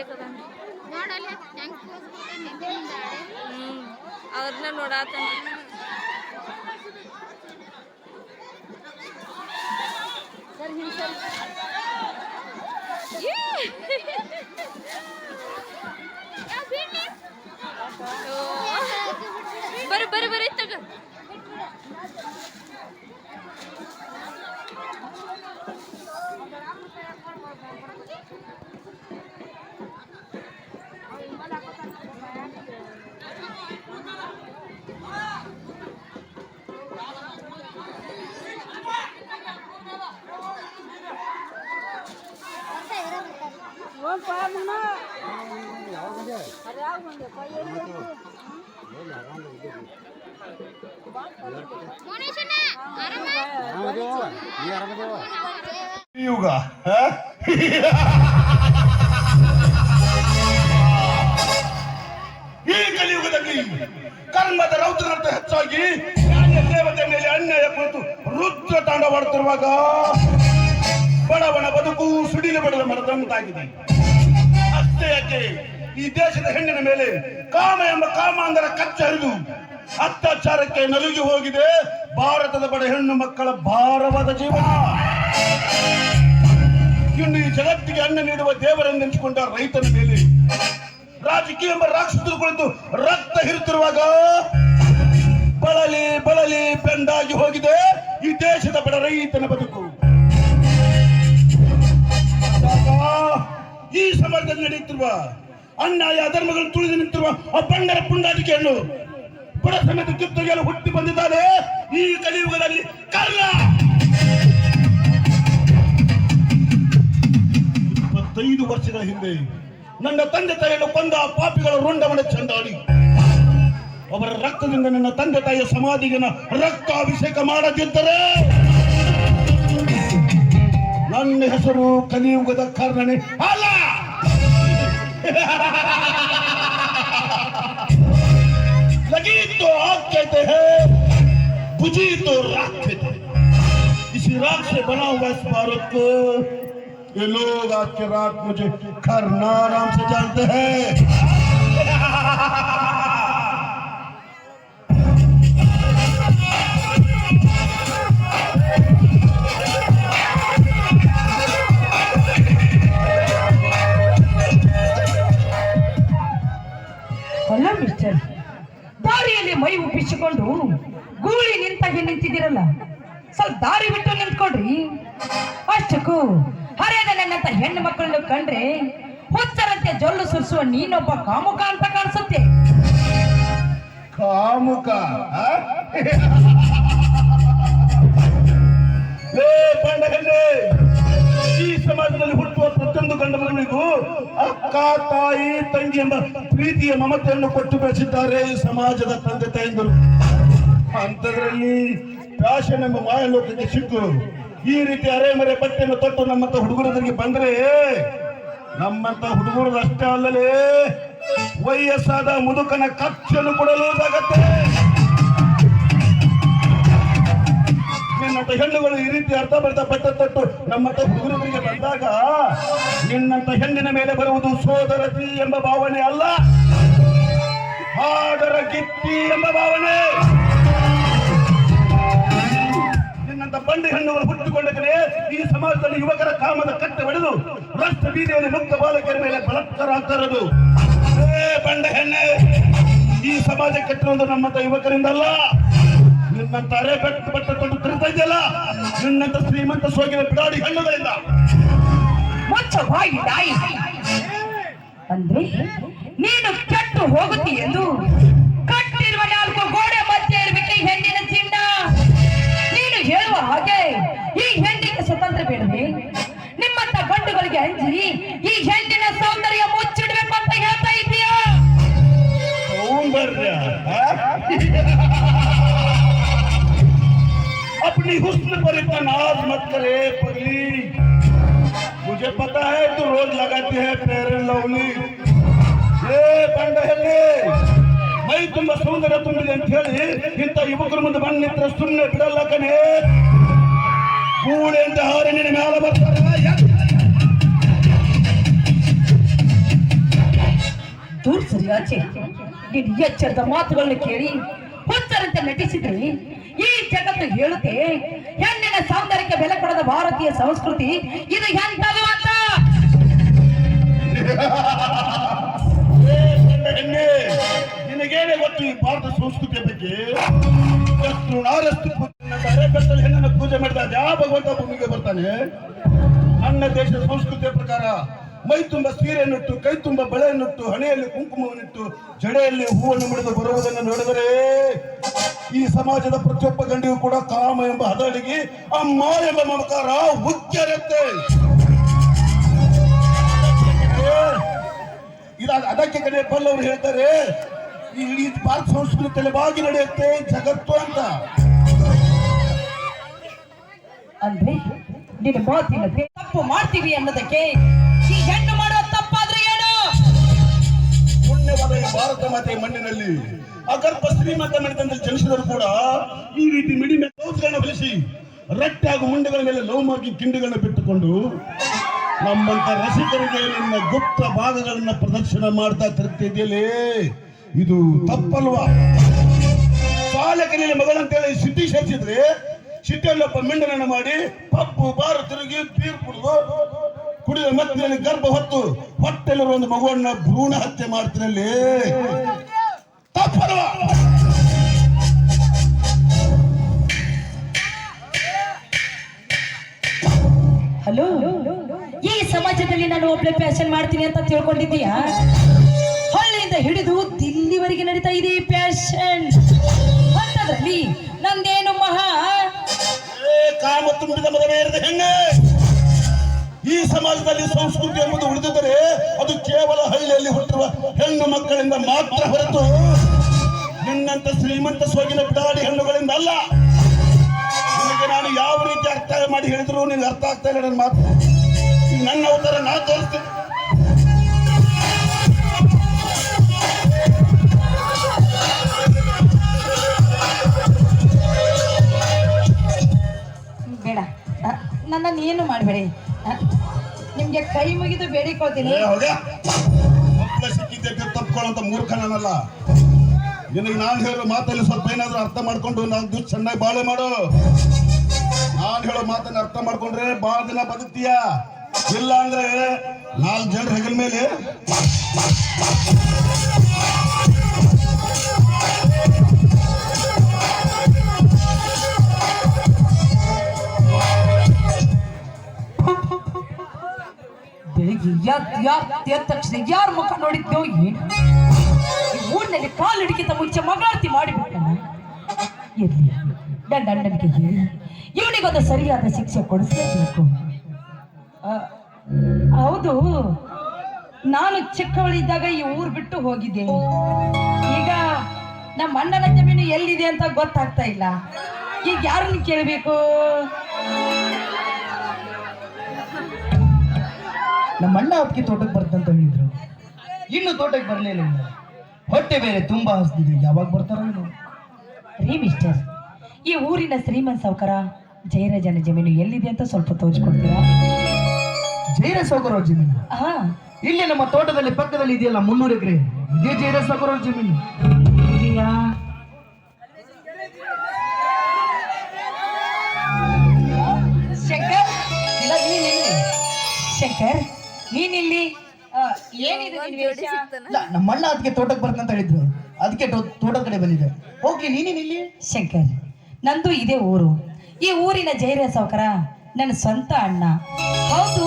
ಕದ ಹ್ಮ್ ಅವ್ರನ್ನ ಬೀಳ್ನಿ ಬರ್ರಿ ಬರ್ರಿ ಬರ್ರಿ ತಗ ಯುಗ ಈ ಕಲಿಯುಗದಲ್ಲಿ ಕರ್ಮದ ರೌದ್ರಂತ ಹೆಚ್ಚಾಗಿ ದೇವತೆ ಮೇಲೆ ಅನ್ಯಾಯ ಕುರಿತು ರುದ್ರ ತಾಂಡವಾಡುತ್ತಿರುವಾಗ ಬಡವನ ಬದುಕು ಸುಡಿಲು ಬಡದ ಮರದಂತಾಗಿದೆ ಈ ದೇಶದ ಹೆಣ್ಣಿನ ಮೇಲೆ ಕಾಮ ಎಂಬ ಕಾಮಾಂಧರ ಕಚ್ಚ ಹರಿದು ಅತ್ಯಾಚಾರಕ್ಕೆ ನಲುಗಿ ಹೋಗಿದೆ. ಭಾರತದ ಬಡ ಹೆಣ್ಣು ಮಕ್ಕಳ ಭಾರವಾದ ಜೀವನ ಇನ್ನು ಈ ಜಗತ್ತಿಗೆ ಅನ್ನ ನೀಡುವ ದೇವರೆಂದೆನಿಸಿಕೊಂಡ ರೈತನ ಮೇಲೆ ರಾಜಕೀಯ ಎಂಬ ರಾಕ್ಷಸರು ಕುಳಿತು ರಕ್ತ ಹಿರುತ್ತಿರುವಾಗ ಬಳಲಿ ಬಳಲಿ ಬೆಂಡಾಗಿ ಹೋಗಿದೆ. ಈ ದೇಶದ ಬಡ ರೈತನ ಬದುಕು ನಡೆಯುತ್ತಿರುವ ಅನ್ಯಾಯ ಅಧರ್ಮಗಳನ್ನು ತುಳಿದು ನಿಂತಿರುವ ಆ ಬಂಡರ ಪುಂಡಾಟಿಕೆಯನ್ನು ಬಡ ಸಮೇತ ಕಿತ್ತೊಗೆಯಲು ಹುಟ್ಟಿ ಬಂದಿದ್ದಾರೆ. ಈ ಕಲಿಯುಗದಲ್ಲಿ ಕರ್ಣ! ಇಪ್ಪತ್ತೈದು ವರ್ಷಗಳ ಹಿಂದೆ ನನ್ನ ತಂದೆ ತಾಯಿಯನ್ನು ಕೊಂದ ಪಾಪಿಗಳ ರುಂಡವನ ಚಂದಾಡಿ ಅವರ ರಕ್ತದಿಂದ ನನ್ನ ತಂದೆ ತಾಯಿಯ ಸಮಾಧಿಗೆ ರಕ್ತ ಅಭಿಷೇಕ ಮಾಡದಿದ್ದರೆ ನನ್ನ ಹೆಸರು ಕಲಿಯುಗದ ಕರ್ಣನೆ. ಅಲ್ಲ! लगी तो आग कहते हैं, बुझी तो राख कहते हैं। इसी राख से बना हुआ इस भारत को, ये लोग आज के रात मुझे खरना आराम से जानते हैं। ನಿಂತಾಗೆ ಸ್ವಲ್ಪ ದಾರಿ ಬಿಟ್ಟು ನಿಂತ್ಕೊಡ್ರಿ ಅಷ್ಟಕ್ಕೂ ಹರಿಯದ ನನ್ನಂತ ಹೆಣ್ಣು ಮಕ್ಕಳನ್ನು ಕಂಡ್ರೆ ಹುಚ್ಚರಂತೆ ಜೊಲ್ಲು ಸುರಿಸುವ ನೀನೊಬ್ಬ ಕಾಮುಕ ಅಂತ ಕಾಣಿಸುತ್ತೆ. ಕಾಮುಕ ಈ ಸಮಾಜದಲ್ಲಿ ಹುಟ್ಟುವ ಪ್ರತಿಯೊಂದು ಗಂಡ ಮಗನಿಗೂ ಅಕ್ಕ, ತಾಯಿ, ತಂಗಿ ಎಂಬ ಪ್ರೀತಿಯ ಮಮತೆಯನ್ನು ಕೊಟ್ಟು ಬೆಳೆಸಿದ್ದಾರೆ ಈ ಸಮಾಜದ ತಂದೆ ತಾಯಿಂದರು. ಅಂಥದ್ರಲ್ಲಿ ಫ್ಯಾಷನ್ ಎಂಬ ಮಾಯಲೋಕಕ್ಕೆ ಸಿಕ್ಕು ಈ ರೀತಿ ಅರೆಮರೆ ಬಟ್ಟೆಯನ್ನು ತೊಟ್ಟು ನಮ್ಮಂತ ಹುಡುಗರಿಗೆ ಬಂದ್ರೆ ನಮ್ಮಂತ ಹುಡುಗರು ಅಷ್ಟೇ ಅಲ್ಲಲೇ ವಯಸ್ಸಾದ ಮುದುಕನ ಕಚ್ಚನ್ನು ಕೊಡಲು ಸಾಗತ್ತೆ ನಿನ್ನಂತ ಹೆಣ್ಣುಗಳು ಈ ರೀತಿ ಅರ್ಥ ಬರ್ತಾ ಬಟ್ಟೆ ತೊಟ್ಟು ನಮ್ಮಂತ ಹುಡುಗರಿಗೆ ಬಂದಾಗ ನಿನ್ನಂತ ಹೆಣ್ಣಿನ ಮೇಲೆ ಬರುವುದು ಸೋದರತಿ ಎಂಬ ಭಾವನೆ ಅಲ್ಲ. ಆದರ ಗಿತ್ತಿ ಎಂಬ ಭಾವನೆ. ಬಂಡಿ ಹೆಣ್ಣುಗಳು ಹುಟ್ಟಿಕೊಂಡರೆ ಈ ಸಮಾಜದಲ್ಲಿ ಯುವಕರ ಕಾಮದ ಕಟ್ಟೆ ಬಡಿದು ರಸ್ತೆ ಬೀದಿಯಲ್ಲಿ ಮುಕ್ತ ಬಾಲಕರ ಮೇಲೆ ಬಲಾತ್ಕಾರ ಆಗ್ತಾ ಇರೋದು. ಹೆಣ್ಣೆ, ಈ ಸಮಾಜ ಕಟ್ಟಿರೋದು ನಮ್ಮಂತ ಯುವಕರಿಂದಲ್ಲ. ನಿನ್ನಂತ ಅರೆ ಬೆಟ್ಟ ಬಟ್ಟ ತೊಟ್ಟು ತಿರುತ್ತಾ ಇದೆಯಲ್ಲ? ನಿನ್ನಂತ ಶ್ರೀಮಂತ ಸೋಗಿನ ಬಿಡಾಡಿ ಹೆಣ್ಣುಗಳಿಂದ. ಅಂದ್ರೆ ನೀನು ಕೆಟ್ಟು ಹೋಗುತ್ತಿ ಎಂದು अपनी हुस्न पर इतना नाज मत करे पगली मुझे पता है तू रोज लगाती है फेयर एंड लवली ಏ ಬಂಡ ಹೆಣ್ಣೆ ಮೈ ತುಂಬ ಸೌಂದರ್ಯ ತುಂಬಿದೆ ಅಂತ ಹೇಳಿ ಇಂಥ ಯುವಕರ ಮುಂದೆ ಬಂದು ನಿಂತ್ರೆ ಸುಮ್ಮನೆ ಬಿಡಲ್ಲ ಕಣೆ ಗೂಳಿ ಅಂತ ಹಾರಿ ನಿನ್ನ ಮ್ಯಾಲ ಬರ್ತಾರ ಎತ್. ದೂರ ಸರಿಯಾಚೆ ನೀನು ಎಚ್ಚರದ ಮಾತುಗಳನ್ನ ಕೇಳಿ ಹುಚ್ಚರಂತೆ ನಟಿಸಿದ್ರಿ ಈ ಜಗತ್ತು ಹೇಳುತ್ತೆ, ಹೆಣ್ಣಿನ ಸೌಂದರ್ಯಕ್ಕೆ ಬೆಲೆ ಕೊಡದ ಭಾರತೀಯ ಸಂಸ್ಕೃತಿ ಇದು ಎಂತದು ಅಂತ? ನಿನಗೇನೆ ಗೊತ್ತು ಈ ಭಾರತ ಸಂಸ್ಕೃತಿಯ ಬಗ್ಗೆ? ಹೆಣ್ಣನ್ನು ಪೂಜೆ ಮಾಡಿದ ಯಾವ ಭಗವಂತ ಭೂಮಿಗೆ ಬರ್ತಾನೆ? ನನ್ನ ದೇಶದ ಸಂಸ್ಕೃತಿಯ ಪ್ರಕಾರ, ಮೈ ತುಂಬ ಸೀರೆಯನ್ನುಟ್ಟು, ಕೈ ತುಂಬ ಬಳೆಯನ್ನಿಟ್ಟು, ಹಣೆಯಲ್ಲಿ ಕುಂಕುಮವನ್ನಿಟ್ಟು, ಜಡೆಯಲ್ಲಿ ಹೂವನ್ನು ಮುಡಿದು ಬರುವುದನ್ನು ನೋಡಿದರೆ ಈ ಸಮಾಜದ ಪ್ರತಿಯೊಬ್ಬ ಗಂಡಿಗೂ ಕೂಡ ಕಾಮ ಎಂಬ ಹದಡಿಗೆ ಅಮ್ಮ ಎಂಬ ಮಮಕಾರ ಉಚ್ಚರತೆ ಅದಕ್ಕೆ ಕಡೆ ಬಲ್ಲವರು ಹೇಳ್ತಾರೆ ಈ ಇಡೀ ಭಾರತ ಸಂಸ್ಕೃತಿ ತಲೆಬಾಗಿ ನಡೆಯುತ್ತೆ ಜಗತ್ತು ಅಂತ. ಅಂದ್ರೆ ನಿನ್ನ ಮಾತಿನ ತಪ್ಪು ಮಾಡ್ತೀವಿ ಅನ್ನೋದಕ್ಕೆ ಈ ಹೆಣ್ಣು ಮಾಡೋ ತಪ್ಪಾದ್ರೆ ಏನು? ಪುಣ್ಯವಾದ ಭಾರತ ಮಾತೆ ಮಣ್ಣಿನಲ್ಲಿ ಅಗರ್ಭ ಶ್ರೀಮಂತ ಮನೆತನದಲ್ಲಿ ಜನಿಸಿದರು ಕೂಡ ಈ ರೀತಿ ಮಿಡಿ ಮೇಲೆ ಬೆಳೆಸಿ ರಟ್ಟೆ ಹಾಗೂ ಮುಂಡೆಗಳ ಮೇಲೆ ಲವ್ ಹಾಕಿ ಕಿಂಡಿಗಳನ್ನ ಬಿಟ್ಟುಕೊಂಡು ನಮ್ಮಂತ ರಸಿಕರಿಗೆ ನಿನ್ನ ಗುಪ್ತ ಭಾಗಗಳನ್ನ ಪ್ರದರ್ಶನ ಮಾಡ್ತಾ ತಿರುಗ್ತಿದೆಯಲ್ಲೇ ಇದು ತಪ್ಪಲ್ವಾ? ಬಾಲಕನಿಗೆ ಮಗಳಂತೇಳಿ ಸಿದ್ಧಿ ಸೇರಿಸಿದ್ರೆ ಸಿದ್ಧಿಯಲ್ಲೊಬ್ಬ ಮಿಂಡನ ಮಾಡಿ ಪಪ್ಪು ಬಾರು ತಿರುಗಿ ಬೀರ್ ಕುಡಿದು ಕುಡಿದ ಮತ್ತಿನಲ್ಲಿ ಗರ್ಭ ಹೊತ್ತು ಹೊಟ್ಟೆಲ್ಲರೂ ಒಂದು ಮಗುವನ್ನ ಭ್ರೂಣ ಹತ್ಯೆ ಮಾಡ್ತಿರಲ್ಲಿ. ತಪ್ಪಲ್ವಾ ಒಬ್ಳೆ ಮಾಡ್ತೀನಿ ಅಂತ ತಿಳ್ಕೊಂಡಿದ್ದೀಯ? ಹಳ್ಳಿಯಿಂದ ಹಿಡಿದು ದಿಲ್ಲಿವರೆಗೆ ನಡೀತಾ ಇದೆ ಫ್ಯಾಷನ್ ಅಂತದ್ರಲ್ಲಿ ನಂದೇನು ಮಹಾ? ಏ, ಕಾಮ ತುಂಬಿದ ಮದುವೆ ಇರದೆ ಹೆಣ್ಣೆ ಈ ಸಮಾಜದಲ್ಲಿ ಸಂಸ್ಕೃತಿ ಎಂಬುದು ಉಳಿದಿದ್ದರೆ ಅದು ಕೇವಲ ಹಳ್ಳಿಯಲ್ಲಿ ಹುಟ್ಟಿರುವ ಹೆಣ್ಣು ಮಕ್ಕಳಿಂದ ಮಾತ್ರ ಹೊರತು ನಿನ್ನಂತ ಶ್ರೀಮಂತ ಸೋಗಿನ ಬಿಡಾಡಿ ಹೆಣ್ಣುಗಳಿಂದ ಅಲ್ಲ. ನಿಮಗೆ ನಾನು ಯಾವ ರೀತಿ ಅರ್ಥ ಮಾಡಿ ಹೇಳಿದ್ರು ನಿನಗೆ ಅರ್ಥ ಆಗ್ತಾ ಇಲ್ಲ ನನ್ನ ಮಾತು. ಈಗ ನಾ ತೋರಿಸ್ತೀನಿ. ಬೇಡ. ನನ್ನನ್ನು ಏನು ಮಾಡಬೇಡಿ. ನಿಮ್ಗೆ ಕೈ ಮುಗಿದು ಬೇಡಿಕೊಳ್ತೀನಿ ಸಿಕ್ಕಿದ್ದೆ ತಪ್ಕೊಳ್ಳೋಂತ ಮೂರ್ಖ ನಾನಲ್ಲ ನಿನಗೆ ನಾನು ಹೇಳೋ ಮಾತಲ್ಲಿ ಸ್ವಲ್ಪ ಏನಾದ್ರೂ ಅರ್ಥ ಮಾಡ್ಕೊಂಡು ನಾನು ದುಡ್ಡು ಚೆನ್ನಾಗಿ ಬಾಳೆ ಮಾಡು. ನಾನು ಹೇಳೋ ಮಾತನ್ನ ಅರ್ಥ ಮಾಡ್ಕೊಂಡ್ರೆ ಬಹಳ ದಿನ ಬದುಕ್ತೀಯ. ಇಲ್ಲ ಅಂದ್ರೆ ನಾಲ್ಕು ಜನ ಹೆಗಲ ಮೇಲೆ ತಕ್ಷಣ ಯಾರ ಮುಖ ನೋಡಿದ್ದೋ ಏನು. ಊರಿನಲ್ಲಿ ಕಾಲು ಹಿಡಿಕಿಂತ ಮುಂಚೆ ಮಗಳಾರ್ತಿ ಮಾಡಿಬಿಟ್ಟಿಗೆ ಹೇಳಿ. ಇವನಿಗೊಂದು ಸರಿಯಾದ ಶಿಕ್ಷೆ ಕೊಡಿಸಲೇಬೇಕು. ಹೌದು. ನಾನು ಚಿಕ್ಕವಳಿದ್ದಾಗ ಈ ಊರು ಬಿಟ್ಟು ಹೋಗಿದ್ದೆ. ಈಗ ನಮ್ಮ ಅಣ್ಣನ ಜಮೀನು ಎಲ್ಲಿದೆ ಅಂತ ಗೊತ್ತಾಗ್ತಾ ಇಲ್ಲ. ಈಗ ಯಾರನ್ನ ಕೇಳಬೇಕು? ನಮ್ಮ ಅಣ್ಣ ಅಕ್ಕಿ ತೋಟಕ್ಕೆ ಬರ್ತಂತ ಹೇಳಿದ್ರು. ಇನ್ನು ತೋಟಕ್ಕೆ ಬರಲಿಲ್ಲ ಹೊಟ್ಟೆ ಬೇರೆ ತುಂಬಾ ಹಸ್ತಿದೆ ಯಾವಾಗ ಬರ್ತಾರೋ ರೀ ಮಿಸ್ಟರ್ ಈ ಊರಿನ ಶ್ರೀಮಂತ ಸಾವುಕಾರ ಜಯರಾಜನ ಜಮೀನು ಎಲ್ಲಿದೆ ಅಂತ ಸ್ವಲ್ಪ ತೋರಿಸ್ಕೊಡ್ತೀರಾ? ಜೈರ ಸಾಗರ ಜಮೀನು. ಹಾ. ಇಲ್ಲಿ ನಮ್ಮ ತೋಟದಲ್ಲಿ ಪಕ್ಕದಲ್ಲಿ ಇದೆಯಲ್ಲ ಮುನ್ನೂರು ಎಕರೆ. ಇದೇ ಜೈರ ಸಾಗರ ಜಮೀನು? ಶಂಕರ್ ಇಲ್ಲ, ನೀನಿಲ್ಲಿ. ಶಂಕರ್ ನೀನಿಲ್ಲಿ ಏನಿದು ನಿನ್ ವೇಷ? ಇಲ್ಲ ನಮ್ಮ ಅಣ್ಣ ಅದಕ್ಕೆ ತೋಟಕ್ಕೆ ಬರ್ತಂತ ಹೇಳಿದ್ರು. ಅದಕ್ಕೆ ತೋಟದ ಕಡೆ ಬಂದಿದೆ. ಓಕೆ ನೀನೇನಿಲ್ಲಿ ಶಂಕರ್ ನಂದು ಇದೇ ಊರು. ಈ ಊರಿನ ಜೈರ ಸಾವುಕಾರ ನನ್ನ ಸ್ವಂತ ಅಣ್ಣ. ಹೌದು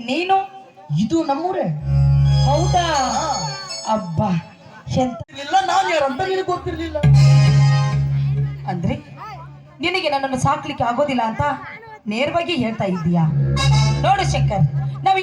ನೀನು? ಇದು ನಮ್ಮೂರೇ. ಹೌದಾ? ಅಬ್ಬಾ ಎಂತ? ಇಲ್ಲ ನಾನು ಯಾರಂತ ನಿನಗೆ ಗೊತ್ತಿರ್ಲಿಲ್ಲ. ಅಂದ್ರೆ ನಿನಗೆ ನನ್ನನ್ನು ಸಾಕ್ಲಿಕ್ಕೆ ಆಗೋದಿಲ್ಲ ಅಂತ ನೇರವಾಗಿ ಹೇಳ್ತಾ ಇದ್ದೀಯಾ? ನೋಡು ಶಂಕರ್ ನಾವು